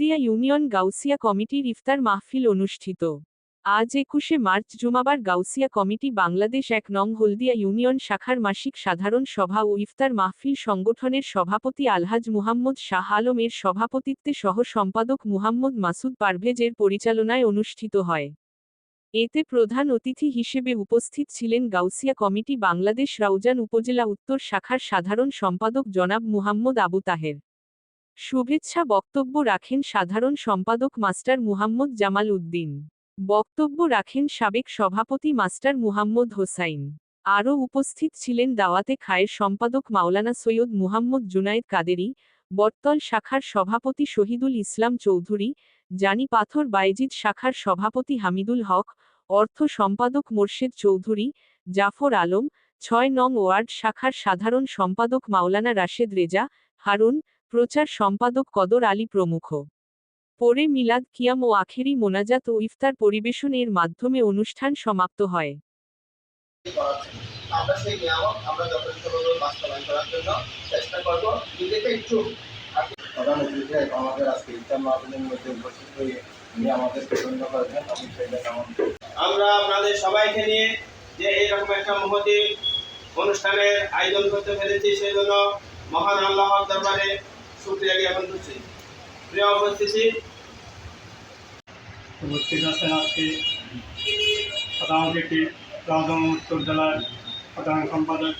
হলদিয়া union Gausia কমিটির ইফতার মাহফিল অনুষ্ঠিত। আজ একুশে মার্চ জুমাবার গাউসিয়া কমিটি বাংলাদেশ এক নং হলদিয়া ইউনিয়ন শাখার মাসিক সাধারণ সভা ও ইফতার মাহফিল সংগঠনের সভাপতি আলহাজ মুহাম্মদ শাহ আলম এর সভাপতিত্বে সহ সম্পাদক মুহাম্মদ মাসুদ পারভেজের পরিচালনায় অনুষ্ঠিত হয়। এতে প্রধান অতিথি হিসেবে উপস্থিত ছিলেন গাউসিয়া কমিটি বাংলাদেশ রাউজান উপজেলা উত্তর শাখার সাধারণ সম্পাদক জনাব মুহাম্মদ আবু তাহের। শুভেচ্ছা বক্তব্য রাখেন সাধারণ সম্পাদক মাস্টার মুহাম্মদ জামাল উদ্দিন। বক্তব্য রাখেন সাবেক সভাপতি মাস্টার মুহাম্মদ হোসাইন। আরও উপস্থিত ছিলেন দাওয়াতে খায়ের সম্পাদক মাওলানা সৈয়দ মুহাম্মদ জুনায়েদ কাদেরি, বটতল শাখার সভাপতি শহীদুল ইসলাম চৌধুরী, জানি পাথর বাইজিদ শাখার সভাপতি হামিদুল হক, অর্থ সম্পাদক মোর্শেদ চৌধুরী, জাফর আলম, ছয় নং ওয়ার্ড শাখার সাধারণ সম্পাদক মাওলানা রাশেদ রেজা, হারুন প্রচার সম্পাদক কদর আলী প্রমুখ। পরে মিলাদ কিয়াম ও আখেরি মোনাজাত ও ইফতার পরিবেশন এর মাধ্যমে অনুষ্ঠান সমাপ্ত হয়। আমরা সেই নিয়ামক আমরা যথেষ্টভাবে বাস্তবায়ন করার জন্য চেষ্টা করব। নিজেকে একটু প্রধান অতিথি আমাদের আজকে ইসলাম মাহফিলের মধ্যে উপস্থিত হয়ে উনি আমাদেরকে ধন্য করেছেন আমি সেই জন্য আমরা আপনাদের সবাইকে নিয়ে যে এইরকম একটা মহতি অনুষ্ঠানের আয়োজন করতে পেরেছি সেই জন্য মহান আল্লাহর দরবারে শুক্রিয়া জ্ঞাপন করছি। প্রিয় উপস্থিতি, উপস্থিত আছেন আজকে সাধারণ রাজধানী উত্তর জেলার সাধারণ সম্পাদক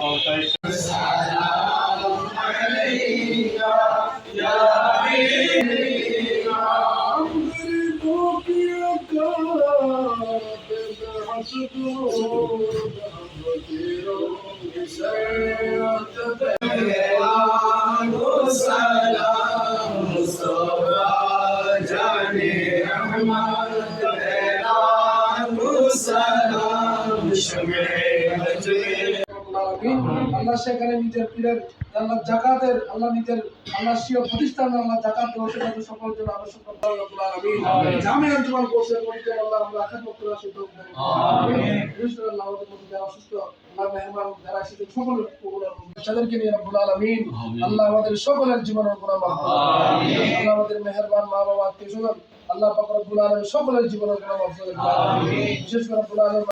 পৌঁছায় আল্লাহ সেখানে নিজের পীরের আল্লাহ জাকাতের আল্লাহ নিজের আল্লাহ স্বীয় প্রতিষ্ঠান আল্লাহ জাকাত সকল জন্য জীবন বসে পরিচয় আল্লাহ আমরা আখাত করতে আসি তো আমিন। বিশেষ করে আল্লাহ আমাদের মধ্যে যারা অসুস্থ আল্লাহ মেহমান যারা এসেছে। তাদেরকে নিয়ে রব্বুল আলামিন আল্লাহ আমাদের সকলের জীবনের গুনাহ মাফ করুন। আল্লাহ আমাদের মেহেরবান মা বাবা আত্মীয় স্বজন আল্লাহ পাক রব্বুল আলামিন সকলের জীবনের গুনাহ মাফ করুন। বিশেষ করে রব্বুল আলামিন